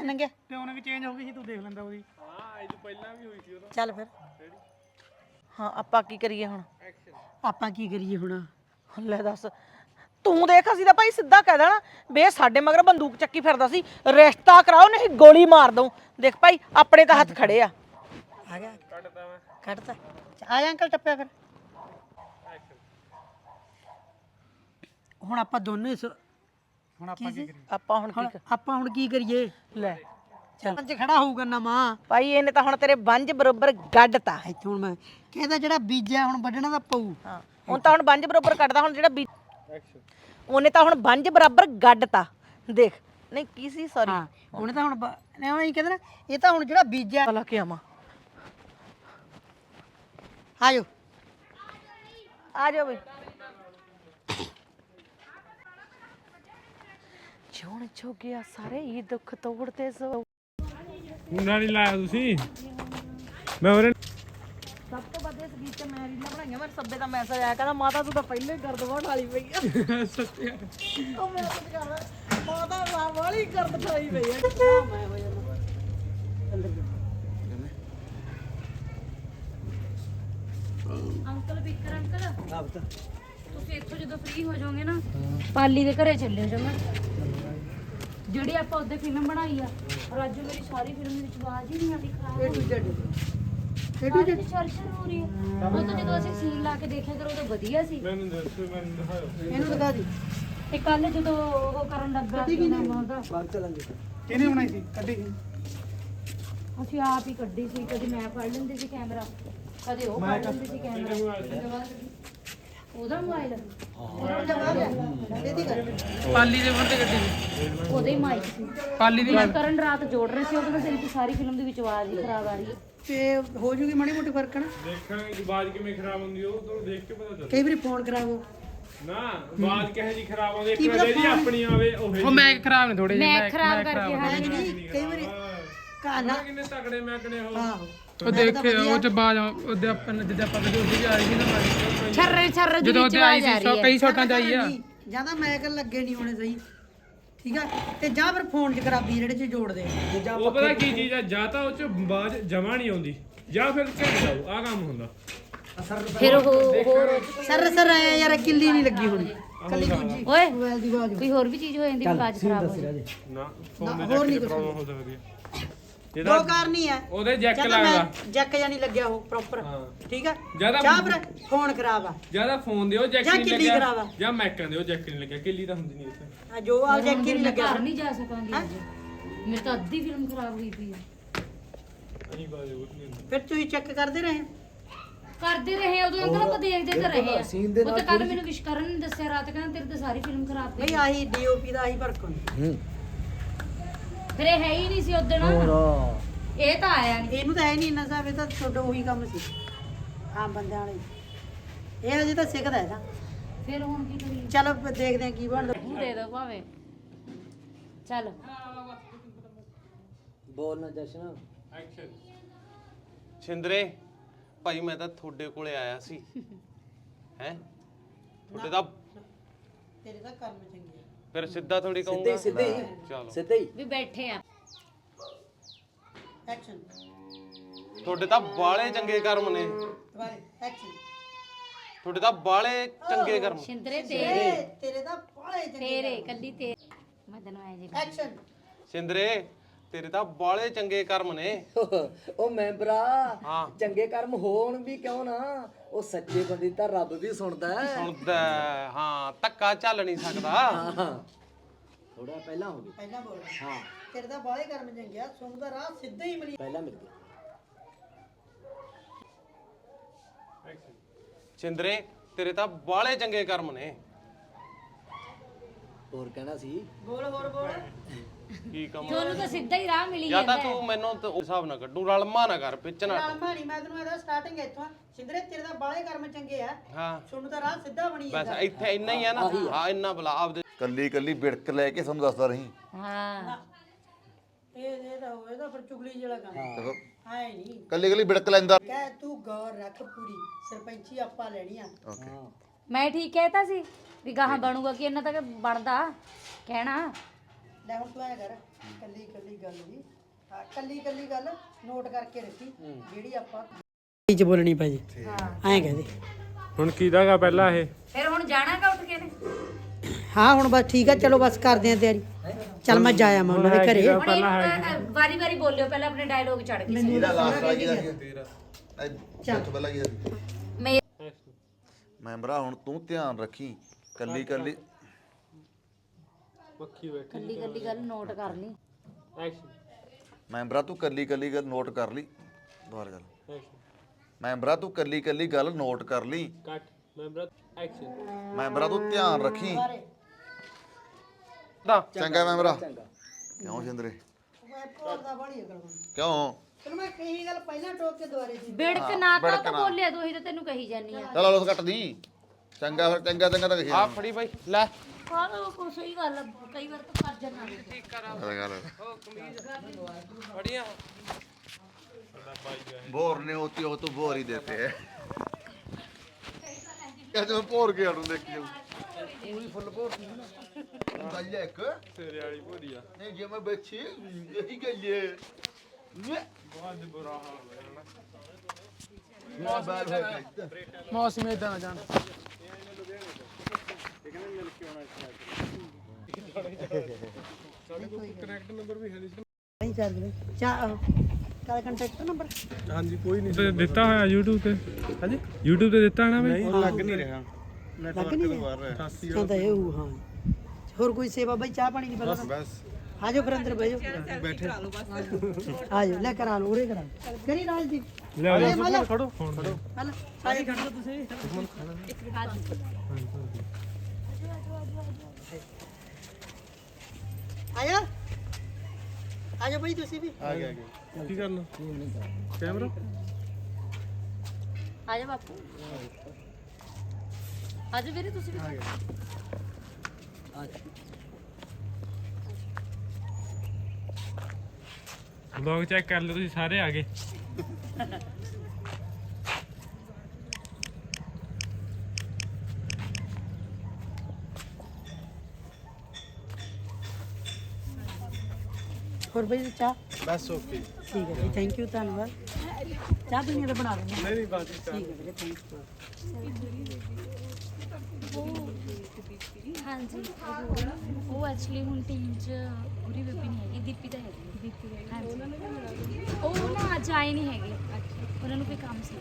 ਨੰਗੇ। ਤੇ ਉਹਨੇ ਵੀ ਚੇਂਜ ਹੋ ਗਈ ਸੀ ਤੂੰ ਦੇਖ ਲੈਂਦਾ ਉਹਦੀ। ਹਾਂ ਇਹ ਤੋਂ ਪਹਿਲਾਂ ਵੀ ਹੋਈ ਸੀ ਉਹਦਾ ਚੱਲ ਫਿਰ। ਹਾਂ ਆਪਾਂ ਕੀ ਕਰੀਏ ਹੁਣ? ਆਪਾਂ ਕੀ ਕਰੀਏ ਹੁਣ? ਲੈ ਦੱਸ। ਤੂੰ ਦੇਖ ਅਸੀਂ ਤਾਂ ਭਾਈ ਸਿੱਧਾ ਕਹਿ ਦੇਣਾ ਬੇ ਸਾਡੇ ਮਗਰ ਬੰਦੂਕ ਚੱਕੀ ਫਿਰਦਾ ਸੀ। ਰਿਸ਼ਤਾ ਕਰਾਓ ਨਹੀਂ ਗੋਲੀ ਮਾਰ ਦਊ। ਦੇਖ ਭਾਈ ਆਪਣੇ ਤਾਂ ਹੱਥ ਖੜੇ ਆ। ਆ ਗਿਆ। ਕੱਟਦਾ ਮੈਂ। ਕੱਟਦਾ ਆ ਜਾ ਅੰਕਲ ਟੱਪਿਆ ਫਿਰ। ਹੁਣ ਆਪਾਂ ਦੋਨੇ ਸ- ਹੁਣ ਆਪਾਂ ਕੀ ਕਰੀਏ? ਆਪਾਂ ਹੁਣ ਕੀ ਹੁਣ ਆਪਾਂ ਹੁਣ ਕੀ ਕਰੀਏ? ਲੈ ਚੱਲ। ਪੰਜ ਖੜਾ ਹੋਊਗਾ ਨਵਾਂ। ਭਾਈ ਇਹਨੇ ਤਾਂ ਹੁਣ ਤੇਰੇ ਬੰਜ ਬਰੋਬਰ ਗੱਡਤਾ। ਇੱਥੇ ਹੁਣ ਮੈਂ ਕਹਿੰਦਾ ਜਿਹੜਾ ਬੀਜਿਆ ਹੁਣ ਵੱਢਣਾ ਤਾਂ ਪਊ। ਹਾਂ ਹੁਣ ਤਾਂ ਹੁਣ ਬੰਜ ਬਰੋਬਰ ਕੱਢਦਾ ਹੁਣ ਜਿਹੜਾ ਬੀ ਉਹਨੇ ਤਾਂ ਹੁਣ ਬੰਜ ਬਰਾਬਰ ਗੱਡਤਾ। ਦੇਖ ਨਹੀਂ ਕੀ ਸੀ? ਸੌਰੀ ਹਾਂ ਉਹਨੇ ਤਾਂ ਹੁਣ ਬ- ਹੀ ਕਹਿੰਦਾ ਨਾ ਇਹ ਤਾਂ ਹੁਣ ਜਿਹੜਾ ਬੀਜਿਆ ਭਲਾ ਕੀ ਆਵਾਂ। ਆਜੋ ਆ ਜਾਓ ਬਈ। ਜੋਣ ਚੋਗਿਆ ਸਾਰੇ ਹੀ ਦੁੱਖ ਤੋੜਦੇ ਸੋ। ਮੁੰਡਾ ਨਹੀਂ ਲਾਇਆ ਤੁਸੀਂ? ਮੈਂ ਉਹਨੇ ਸਭ ਤੋਂ ਵੱਧ ਇਸ ਗੀਤ ਤੇ ਮੈਂ ਰੀਲਾਂ ਬਣਾਈਆਂ ਮੈਂ ਸੱਬੇ ਦਾ ਮੈਸੇਜ ਆਇਆ ਕਹਿੰਦਾ ਮਾਤਾ ਤੂੰ ਤਾਂ ਪਹਿਲੇ ਗਰਦ ਵਾਣ ਵਾਲੀ ਪਈ ਆ। ਸੱਚਿਆ ਉਹ ਮੈਂ ਕੁਝ ਕਰਦਾ ਮਾਤਾ ਵਾ ਵਾਲੀ ਗਰਦ ਖਾਈ ਪਈ ਆ। ਮੈਂ ਹੋ ਜਾਣਾ ਅੰਕਲ ਬਿਕਰ ਅੰਕਲ ਤੁਸੀਂ ਇੱਥੋਂ ਜਦੋਂ ਫ੍ਰੀ ਹੋ ਜਾਓਗੇ ਨਾ ਪਾਲੀ ਦੇ ਘਰੇ ਚੱਲੇ ਜਾਓ ਮੈਂ ਜਿਹੜੀ ਆਪਾਂ ਉਹਦੇ ਫਿਲਮ ਬਣਾਈ ਆ ਰਾਜੂ ਮੇਰੀ ਸਾਰੀ ਫਿਲਮ ਦੇ ਵਿੱਚ ਆਵਾਜ਼ ਹੀ ਨਹੀਂ ਆਦੀ ਖਰਾਬ A to Z A to ਚਰਚਰ ਹੋ ਰਹੀ ਹੈ ਉਹ ਤਾਂ ਜਦੋਂ ਅਸੀਂ ਸੀਨ ਲਾ ਕੇ ਦੇਖਿਆ ਕਰੋ ਤਾਂ ਵਧੀਆ ਸੀ। ਮੈਨੂੰ ਦੱਸੋ ਮੈਨੂੰ ਦਿਖਾਓ। ਇਹਨੂੰ ਦਿਖਾ ਦੀ। ਤੇ ਕੱਲ ਜਦੋਂ ਉਹ ਕਰਨ ਲੱਗਾ ਨਾਮ ਆ ਉਹਦਾ। ਕਿਹਨੇ ਬਣਾਈ ਸੀ? ਕੱਢੀ ਸੀ। ਅਸੀਂ ਆਪ ਹੀ ਕੱਢੀ ਸੀ ਕਦੇ ਮੈਂ ਫੜ ਲੈਂਦੀ ਸੀ ਕੈਮਰਾ ਕਦੇ ਉਹ ਫੜ ਲੈਂਦੀ ਸੀ ਕੈਮਰਾ। ਉਹਦਾ ਮੋਬਾਈਲ। ਪਾਲੀ ਦੇ ਤੇ ਕੱਢੀ ਸੀ ਉਹਦਾ ਹੀ ਮਾਈਕ ਸੀ। ਪਾਲੀ ਦੀ ਮੈਂ ਕਰਨ ਰਾਤ ਜੋੜ ਰਹੇ ਸੀ ਉਹਦੇ ਨਾਲ ਤੇਰੀ ਸਾਰੀ ਫਿਲਮ ਦੇ ਵਿੱਚ ਆਵਾਜ਼ ਹੀ ਖਰਾਬ ਆ ਰਹੀ ਹੈ। ਤੇ ਹੋ ਜੂਗੀ ਮਾੜੀ ਮੋਟੀ ਫ਼ਰਕ ਨਾ ਦੇਖਾਂਗੇ ਕਿ ਬਾਜ ਕਿਵੇਂ ਖਰਾਬ ਹੁੰਦੀ ਉਹ ਤੁਹਾਨੂੰ ਦੇਖ ਕੇ ਪਤਾ ਚੱਲ। ਕਈ ਵਾਰੀ ਫੋਨ ਖਰਾਬ ਹੋ ਨਾ ਬਾਜ ਕਿਹੋ ਜੀ ਖਰਾਬ ਆਉਂਦੀ ਇੱਕ ਵਾਰ ਜੀ ਆਪਣੀ ਆਵੇ ਉਹ ਉਹ ਮੈਂ ਖਰਾਬ ਨੇ ਥੋੜੇ ਮੈਂ ਖਰਾਬ ਕਰਕੇ ਹਾਂ ਕਈ ਵਾਰੀ ਕਾਨਾ ਕਿੰਨੇ ਤਕੜੇ ਮੈਂ ਕਨੇ ਹੋ ਆਹੋ। ਉਹ ਦੇਖੇ ਉਹ ਚ ਬਾਜ ਉਹਦੇ ਆਪਾਂ ਨੇ ਜਿੱਦਾਂ ਆਪਾਂ ਦੇ ਉਹਦੀ ਵੀ ਆਈ ਸੀ ਨਾ ਮਾਰੀ ਛਰਰੇ ਛਰਰੇ ਦੀ ਜਦੋਂ ਉਹਦੇ ਆਈ ਸੀ ਸੌ ਕਈ ਛੋਟਾਂ ਚ ਆਈ ਆ। ਜ਼ਿਆਦਾ ਮੈਕ ਲੱਗੇ ਨਹੀਂ ਹੋਣੇ ਸਹੀ। ਠੀਕ ਆ? ਤੇ ਜਾਂ ਫਿਰ ਫੋਨ 'ਚ ਖਰਾਬੀ ਜਿਹੜੇ 'ਚ ਜੋੜਦੇ ਆ ਉਹ ਪਤਾ ਕੀ ਚੀਜ਼ ਆ ਜਾਂ ਤਾਂ ਉਹ ਚ ਬਾਜ ਜਮਾ ਨਹੀਂ ਆਉਂਦੀ ਜਾਂ ਫਿਰ ਝੜ ਜਾਓ ਆ ਕੰਮ ਹੁੰਦਾ। ਫਿਰ ਉਹ ਹੋਰ ਸਰ ਸਰ ਆਇਆ ਯਾਰ ਕਿੱਲੀ ਨਹੀਂ ਲੱਗੀ ਹੋਣੀ। ਕੱਲੀ ਦੂਜੀ ਓਏ ਮੋਬਾਈਲ ਦੀ ਆਵਾਜ਼। ਕੋਈ ਹੋਰ ਵੀ ਚੀਜ਼ ਹੋ ਜਾਂਦੀ ਆਵਾਜ਼ ਖਰਾਬ ਹੋ ਜਾਂਦੀ। ਨਾ ਫੋਨ ਨਾ, ਦੇ ਹੋਰ ਨਹੀਂ ਦੀ ਪ੍ਰੋਬਲਮ ਹੋ ਸਕਦੀ ਦੋ ਇਹਦਾ ਕਾਰਨ ਹੀ। ਆ ਉਹਦੇ ਜੈਕ ਜਾਂ ਤਾਂ ਲੱਗਦਾ ਮੈਂ ਜੈਕ ਜਾਂ ਨਹੀਂ ਲੱਗਿਆ ਉਹ ਪ੍ਰੋਪਰ ਹਾਂ। ਠੀਕ ਆ? ਜ਼ਿਆਦਾ- ਜਾਂ ਫਿਰ ਫੋਨ ਖਰਾਬ ਆ। ਜ਼ਿਆਦਾ ਫੋਨ ਦੇ ਉਹ ਜੈਕ ਜਾਂ ਨਹੀਂ ਕਿੱਲੀ ਲੱਗਿਆ। ਖਰਾਬ ਆ। ਜਾਂ ਮੈਕਾਂ ਦੇ ਉਹ ਜੈਕ ਨਹੀਂ ਲੱਗਿਆ। ਕਿੱਲੀ ਤਾਂ ਹੁੰਦੀ ਨਹੀਂ ਉੱਥੇ। ਆ ਜੋ ਆ ਜੈਕ ਹੀ ਨਹੀਂ ਲੱਗਿਆ ਘਰ ਨਹੀਂ ਜਾ ਸਕਾਂਗੀ ਅੱਜ। ਮੇਰੇ ਤਾਂ ਅੱਧੀ ਫਿਲਮ ਖਰਾਬ ਹੋਈ ਪਈ ਹੈ ਅਹੀਂ ਬਾਜ ਉਹ ਨਹੀਂ ਹੁੰਦਾ। ਫਿਰ ਤੁਸੀਂ ਚੈੱਕ ਕਰਦੇ ਰਹੇ? ਕਰਦੇ ਰਹੇ ਉਦੋਂ ਅੰਕਲ ਆਪਾਂ ਦੇਖਦੇ ਤਾਂ ਰਹੇ ਆ। ਉਹ ਤਾਂ ਕੱਲ ਮੈਨੂੰ ਵਿਸ਼ਕਰਨ ਨੇ ਦੱਸਿਆ ਰਾਤ ਕਹਿੰਦਾ ਤੇਰੀ ਤਾਂ ਸਾਰੀ ਫਿਲਮ ਖਰਾਬ ਨਹੀਂ ਗਈ ਆਹੀ ਡੀਓਪੀ ਦਾ ਆਹੀ ਫ਼ਰਕ ਹੁੰਦਾ। ਫਿਰ ਇਹ ਹੈ ਹੀ ਨਹੀਂ ਸੀ ਉਦੋਂ ਇਹ ਤਾਂ ਆਇਆ ਨਹੀਂ। ਇਹਨੂੰ ਤਾਂ ਹੈ ਨਹੀਂ ਇੰਨਾ ਸਾਹਿਬ ਇਹ ਤਾਂ ਤੁਹਾਡਾ ਉਹੀ ਕੰਮ ਸੀ ਆਮ ਬੰਦਿਆਂ ਵਾਲੇ। ਇਹ ਅਜੇ ਤਾਂ ਸਿੱਖਦਾ ਹੈ ਨਾ। ਫਿਰ ਹੁਣ ਕੀ ਕਰੀਏ? ਚਲੋ ਦੇਖਦੇ ਆ ਕੀ ਬਣਦਾ। ਤੂੰ ਦੇ ਦੋ ਭਾਵੇਂ। ਚੱਲ। ਐਕਸ਼ਨ ਛਿੰਦਰੇ ਭਾਈ ਮੈਂ ਤਾਂ ਤੁਹਾਡੇ ਕੋਲੇ ਆਇਆ ਸੀ। ਹੈ? ਤੁਹਾਡੇ ਦਾ ਤੇਰੇ ਤਾਂ ਕਰਮ ਚੰਗੇ ਫਿਰ ਸਿੱਧਾ ਥੋੜੀ ਕਹੂੰਗਾ? ਸਿੱਧੇ ਚਲੋ। ਵੀ ਬੈਠੇ ਆ। ਐਕਸ਼ਨ ਤੁਹਾਡੇ ਤਾਂ ਬਾਲੇ ਚੰਗੇ ਕਰਮ ਨੇ। ਦੁਬਾਰੇ ਐਕਸ਼ਨ ਤੁਹਾਡੇ ਤਾਂ ਬਾਲੇ ਚੰਗੇ ਕਰਮ। ਸ਼ਿੰਦਰੇ ਤੇਰੇ। ਤੇਰੇ ਤਾਂ ਬਾਲੇ ਚੰਗੇ ਤੇਰੇ ਕੱਲੀ ਤੇ। ਮੈਂ ਤੈਨੂੰ ਐ ਜੀ ਐਕਸ਼ਨ ਛਿੰਦਰੇ ਤੇਰੇ ਤਾਂ ਬਾਲੇ ਚੰਗੇ ਕਰਮ ਨੇ। ਉਹ ਮੈਂਬਰਾ ਹਾਂ। ਚੰਗੇ ਕਰਮ ਹੋਣ ਵੀ ਕਿਉਂ ਨਾ? ਉਹ ਸੱਚੇ ਬੰਦੇ ਦੀ ਤਾਂ ਰੱਬ ਵੀ ਸੁਣਦਾ ਹੈ। ਸੁਣਦਾ ਹੈ, ਹਾਂ ਧੱਕਾ ਚੱਲ ਨਹੀਂ ਸਕਦਾ। ਹਾਂ ਥੋੜਾ ਪਹਿਲਾਂ ਹੋ ਗਈ ਪਹਿਲਾਂ ਬੋਲ। ਹਾਂ। ਤੇਰੇ ਤਾਂ ਬਾਲੇ ਕਰਮ ਚੰਗੇ ਆ ਸੁਣਦਾ ਰਾਹ ਸਿੱਧਾ ਹੀ ਮਿਲੀ। ਪਹਿਲਾਂ ਮਿਲ ਗਿਆ। ਛਿੰਦਰੇ ਤੇਰੇ ਤਾਂ ਬਾਲੇ ਚੰਗੇ ਕਰਮ ਨੇ। ਹੋਰ ਕਹਿਣਾ ਸੀ? ਬੋਲ ਹੋਰ ਬੋਲ। ਕੀ ਕਮ ਤੁਹਾਨੂੰ ਤਾਂ ਸਿੱਧਾ ਹੀ ਰਾਹ ਮਿਲੀ ਜਾਂ ਜਾਂਦਾ ਤਾਂ ਤੂੰ ਮੈਨੂੰ ਤੇ ਉਸ ਹਿਸਾਬ ਨਾਲ ਕੱਢੂ ਰਲਮਾ ਨਾ ਕਰ ਵਿੱਚ ਨਾ ਨਾਲ ਮਾਣੀ ਮੈਂ ਤੈਨੂੰ ਇਹਦਾ ਸਟਾਰਟਿੰਗ ਇੱਥੋਂ ਆ। ਸਿੰਦਰੇ ਤੇਰੇ ਤਾਂ ਬਾਲੇ ਕਰਮ ਚੰਗੇ ਆ। ਹਾਂ। ਸੁਣ ਤਾਂ ਰਾਹ ਸਿੱਧਾ ਬਣੀ ਬਸ ਜਾਂਦਾ ਇੱਥੇ ਇੰਨਾ ਹੀ ਆ ਨਾ। ਹਾਂ ਇੰਨਾ ਬਲਾ ਆਪਦੇ ਕੱਲੀ ਕੱਲੀ ਬਿੜਕ ਲੈ ਕੇ ਤੁਹਾਨੂੰ ਦੱਸਦਾ ਰਹੀ। ਹਾਂ। ਇਹ ਇਹ ਤਾਂ ਹੋਏ ਤਾਂ ਫਿਰ ਚੁਗਲੀ ਜਿਹੜਾ ਕੰਮ। ਆਏ ਨਹੀਂ। ਕੱਲੀ ਕੱਲੀ ਬਿੜਕ ਲੈਂਦਾ। ਕਹਿ ਤੂੰ ਗੌਰ ਰੱਖ ਪੂਰੀ ਸਰਪੰਚੀ ਆਪਾਂ ਲੈਣੀ ਆ। ਮੈਂ ਠੀਕ ਕਹਿਤਾ ਸੀ ਵੀ ਗਾਹਾਂ ਬਣੂਗਾ ਕਿ ਇਹਨਾਂ ਤੱਕ ਬਣਦਾ ਕਹਿਣਾ। ਲੈ ਹੁਣ ਤੂੰ ਐ ਕਰ ਕੱਲੀ ਕੱਲੀ ਗੱਲ ਦੀ। ਹਾਂ ਕੱਲੀ ਕੱਲੀ ਗੱਲ ਨੋਟ ਕਰਕੇ ਰੱਖੀ ਜਿਹੜੀ ਆਪਾਂ ਚ ਬੋਲਣੀ ਪੈ ਜੇ। ਐਂ ਕਹਦੇ ਹੁਣ ਕੀਦਾਗਾ ਪਹਿਲਾਂ ਇਹ? ਫਿਰ ਹੁਣ ਜਾਣਾਗਾ ਉੱਠ ਕੇ ਨੇ ਹਾਂ ਹੁਣ ਬਸ ਠੀਕ ਆ ਚਲੋ ਬਸ ਕਰਦੇ ਆ ਤਿਆਰੀ। ਚੱਲ ਮੈਂ ਜਾਇਆ ਮੈਂ ਉਹਨਾਂ ਦੇ ਘਰੇ। ਵਾਰੀ ਵਾਰੀ ਬੋਲਿਓ ਪਹਿਲਾਂ ਆਪਣੇ ਡਾਇਲੋਗ ਚੜ ਸੀ ਇਹਦਾ ਲਾਸਟ ਆ ਗਿਆ ਤੇਰਾ। ਚੱਲ। ਪਹਿਲਾਂ ਕੀ ਮੈਂ ਮੈਂਬਰਾ ਹੁਣ ਤੂੰ ਧਿਆਨ ਰੱਖੀ। ਕੱਲੀ ਕੱਲੀ ਪੱਖੀ ਬੈਠੀ ਕੱਲੀ ਕੱਲੀ ਗੱਲ ਨੋਟ ਕਰ ਲਈ। ਐਕਸ਼ਨ ਮੈਂਬਰਾ ਤੂੰ ਕੱਲੀ ਕੱਲੀ ਗੱਲ ਨੋਟ ਕਰ ਲਈ। ਦੁਬਾਰਾ ਗੱਲ ਐਕਸ਼ਨ ਮੈਂਬਰਾ ਤੂੰ ਕੱਲੀ ਕੱਲੀ ਗੱਲ ਨੋਟ ਕਰ ਲਈ। ਕੱਟ ਮੈਂਬਰ ਐਕਸ਼ਨ ਮੈਂਬਰਾ ਤੂੰ ਧਿਆਨ ਰੱਖੀ। ਦਾ ਚੰਗਾ ਮੈਂਬਰਾ ਕਿਉਂ ਸਿੰਦਰੇ? ਮੈਂ ਪੜਦਾ ਬੜੀ ਅਕਲ ਹੁਣ ਕਿਉਂ? ਚਲੋ ਮੈਂ ਕਹੀ ਗੱਲ ਪਹਿਲਾਂ ਟੋਕ ਕੇ ਦੁਬਾਰੇ ਦੀ। ਬਿੜਕ ਨਾ ਕਾ ਤਾਂ ਬੋਲਿਆ ਤੂੰ ਹੀ ਤਾਂ ਤੈਨੂੰ ਕਹੀ ਜਾਨੀ ਆ ਚਲ ਲੋਸ ਕੱਟ ਦੀ। ਚੰਗਾ ਫਿਰ ਚੰਗਾ ਚੰਗਾ ਤਾਂ ਆ ਫੜੀ ਬਾਈ। ਲੈ। ਹਾਂ ਕੋ ਸਹੀ ਗੱਲ ਆ, ਕਈ ਵਾਰ ਤਾਂ ਕਰ ਜਾਣਾ ਗੱਲ ਫੜੀਆਂ बोर नहीं होती हो तो बोर ही देते हैं कहते मैं बोर गया हूं देख लियो पूरी फुल बोर थी ना गाइए एक ਤੇਰੇ ਵਾਲੀ ਭੋਰੀ ਆ नहीं जे मैं बच्ची यही गइए ਬਹੁਤ ਬੁਰਾ ਹਾਲ ਹੋਇਆ ਨਾ मैं ਇਹ ਕਹਿੰਦੇ ਮਿਲ ਕੇ ਆਉਣਾ ਸਾਡੇ ਕੋਲ ਕਨੈਕਟ ਨੰਬਰ ਵੀ ਹੈ ਨਹੀਂ ਨਹੀਂ ਚੱਲ ਬਈ ਚਾ ਕਾਲ ਕੰਟੈਕਟ ਨੰਬਰ ਹਾਂਜੀ ਕੋਈ ਨਹੀਂ ਤੇ ਦਿੱਤਾ ਹੋਇਆ YouTube ਤੇ? ਹਾਂਜੀ? YouTube ਤੇ ਦਿੱਤਾ ਨਾ ਬਈ ਨਹੀਂ ਲੱਗ ਨਹੀਂ ਰਿਹਾ। ਨੈਟਵਰਕ ਤੋਂ ਬਾਹਰ ਰਿਹਾ। 88 ਕਹਿੰਦਾ ਇਹ ਉਹ ਹਾਂ। ਹੋਰ ਕੋਈ ਸੇਵਾ? ਬਈ ਚਾਹ ਪਾਣੀ ਦੀ ਪਹਿਲਾਂ ਬਸ ਬਸ। ਆਜੋ ਫਿਰ ਅੰਦਰ ਬੈਜੋ ਬੈਠੇ। ਆਜੋ ਲੈ ਕਰਾ ਲੋ ਉਰੇ ਕਰਾ ਕਰੀ ਰਾਜਦੀਪ ਲੈ ਆਜੋ ਖੜੋ। ਖੜੋ। ਪਹਿਲਾਂ ਸਾਰੇ ਖੜੋ। ਤੁਸੀਂ ਇੱਕ ਮਿੰਟ। ਖੜੋ ਆਇਆ ਆ ਜਾਓ ਬਈ ਤੁਸੀਂ ਵੀ। ਆ ਗਿਆ ਆ ਗਿਆ। ਕੀ ਕਰਨਾ? ਕੈਮਰਾ? ਆ ਜਾ ਬਾਪੂ। ਆ ਜਾ ਵੀਰੇ ਤੁਸੀਂ ਵੀ। ਵਲੌਗ ਚੈੱਕ ਕਰ ਲਓ ਤੁਸੀਂ ਸਾਰੇ ਆ ਗਏ। ਹੋਰ ਬਈ ਚਾਹ? ਬਸ ਓਕੇ। ਠੀਕ ਹੈ ਜੀ ਥੈਂਕ ਯੂ ਧੰਨਵਾਦ। ਚਾਹ ਪੀਣੀ ਤਾਂ ਬਣਾ ਲੈਂਦੇ ਨਹੀਂ ਨਹੀਂ ਬਾਜੀ ਠੀਕ ਹੈ ਵੀਰੇ ਥੈਂਕ ਯੂ ਹਾਂਜੀ ਉਹ- ਉਹ ਐਕਚੁਅਲੀ ਹੁਣ ਟੀਮ 'ਚ ਗੁਰੀ ਬੇਬੀ ਨਹੀਂ ਹੈਗੀ ਦੀਪੀ ਤਾਂ ਹੈਗੀ। ਦੀਪੀ ਹਾਂਜੀ। ਉਹ ਨਾ ਅੱਜ ਆਏ ਨਹੀਂ ਹੈਗੇ। ਉਹਨਾਂ ਨੂੰ ਕੋਈ ਕੰਮ ਸੀ।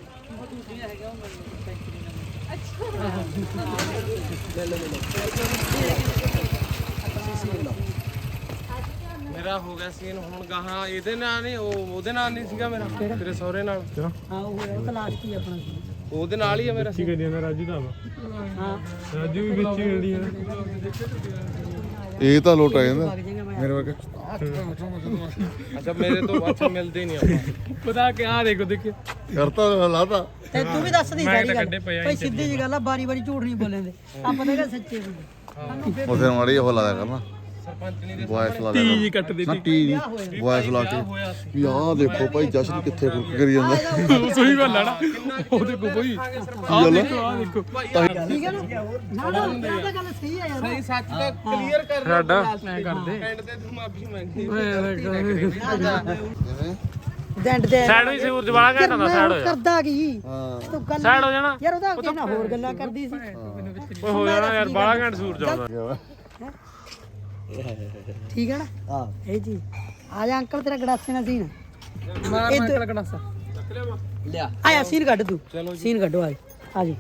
ਮੇਰਾ ਹੋ ਗਿਆ ਸੀਨ ਹੁਣ ਗਾਹਾਂ ਇਹਦੇ ਨਾਲ ਨਹੀਂ ਉਹ ਉਹਦੇ ਨਾਲ ਨਹੀਂ ਸੀਗਾ ਮੇਰਾ ਤੇਰੇ ਸਹੁਰੇ ਨਾਲ। ਹਾਂ ਉਹ ਹੋਇਆ ਉਹ ਤਾਂ ਲਾਸਟ ਹੀ ਆਪਣਾ। ਸੀ ਉਹਦੇ ਨਾਲ ਹੀ ਆ ਮੇਰਾ ਕੀ ਕਰੀ ਜਾਂਦਾ ਰਾਜੂ ਦਾ ਵਾ ਹਾਂ। ਰਾਜੂ ਵੀ ਵਿੱਚ ਹੀ ਰੈਡੀ ਹੈ ਇਹ ਤਾਂ ਲੋਟ ਆ ਜਾਂਦਾ। ਵਗ ਜਾਏਗਾ ਮੈਂ। ਮੇਰੇ ਵਰਗਾ। ਅੱਛਾ ਮੇਰੇ ਤੋਂ ਅੱਛਾ ਮਿਲਦੇ ਨਹੀਂ ਆਪਾਂ। ਪਤਾ ਕਿ ਆ ਦੇਖੋ ਦੇਖਿਓ। ਕਰਤਾ ਲਾਤਾ। ਤੇ ਤੂੰ ਵੀ ਦੱਸ ਦੀ ਸਾਰੀ ਗੱਲ। ਆ ਭਾਈ ਸਿੱਧੀ ਜੀ ਗੱਲ ਆ ਬਾਰੀ ਬਾਰੀ ਝੂਠ ਨਹੀਂ ਬੋਲੇਂਦੇ ਆਪਾਂ ਤਾਂ ਕਹਿੰਦੇ ਸੱਚੇ ਉਹ ਫਿਰ ਮਾੜੀ ਉਹ ਲਾ ਦਿਆ ਕਰਨਾ। ਵੌਇਸ ਲਾ ਦਿਆ ਜੀ ਕੱਟ ਦੇ ਨਾ ਟੀ ਵੌਇਸ ਲਾ ਕੇ। ਵੀ ਆਹ ਦੇਖੋ ਭਾਈ ਜਸ਼ਨ ਕਿੱਥੇ ਫੁੱਕ ਕਰੀ ਜਾਂਦਾ। ਸਹੀ ਗੱਲ ਆ ਨਾ। ਉਹ ਦੇਖੋ ਬਈ ਆ। ਦੇਖੋ। ਆ ਦੇਖੋ ਠੀਕ ਹੈ ਨਾ? ਨਾ ਨਾ ਇਹ ਤਾਂ ਗੱਲ ਸਹੀ ਹੈ ਯਾਰ। ਨਹੀਂ ਸੱਚ ਤਾਂ ਕਲੀਅਰ ਕਰ ਸਾਡਾ। ਮੈਂ ਕਰਦੇ। ਐਂਡ ਤੇ ਤੂੰ ਮਾਫੀ ਮੰਗੀ ਦੰਡ ਦੇ ਸਾਈਡ ਵੀ ਸੂਰਜ ਵਾਲਾ ਘਟਾ ਦਾ ਸਾਈਡ ਹੋ ਜਾ। ਕਰਦਾ ਕੀ? ਹਾਂ। ਤੂੰ ਗੱਲ ਸਾਈਡ ਹੋ ਜਾਣਾ। ਯਾਰ ਉਹਦਾ ਕਿਸੇ ਨਾਲ ਹੋਰ ਗੱਲਾਂ ਕਰਦੀ ਸੀ। ਓਏ ਹੋ ਜਾਣਾ ਯਾਰ ਬਾਲਾ ਘੰਟ ਸੂਰਜ ਆਉਂਦਾ। ਠੀਕ ਹੈ ਨਾ? ਹਾਂ। ਇਹ ਜੀ। ਆ ਜਾ ਅੰਕਲ ਤੇਰਾ ਗੜਾਸੇ ਨਾਲ ਸੀਨ। ਮਾਰ ਮੈਂ ਅੰਕਲ ਗੜਾਸਾ? ਲਿਆ ਆਇਆ ਸੀਨ ਕੱਢ ਤੂੰ। ਸੀਨ ਕੱਢੋ ਆ ਜਾ। ਆ ਜੀ।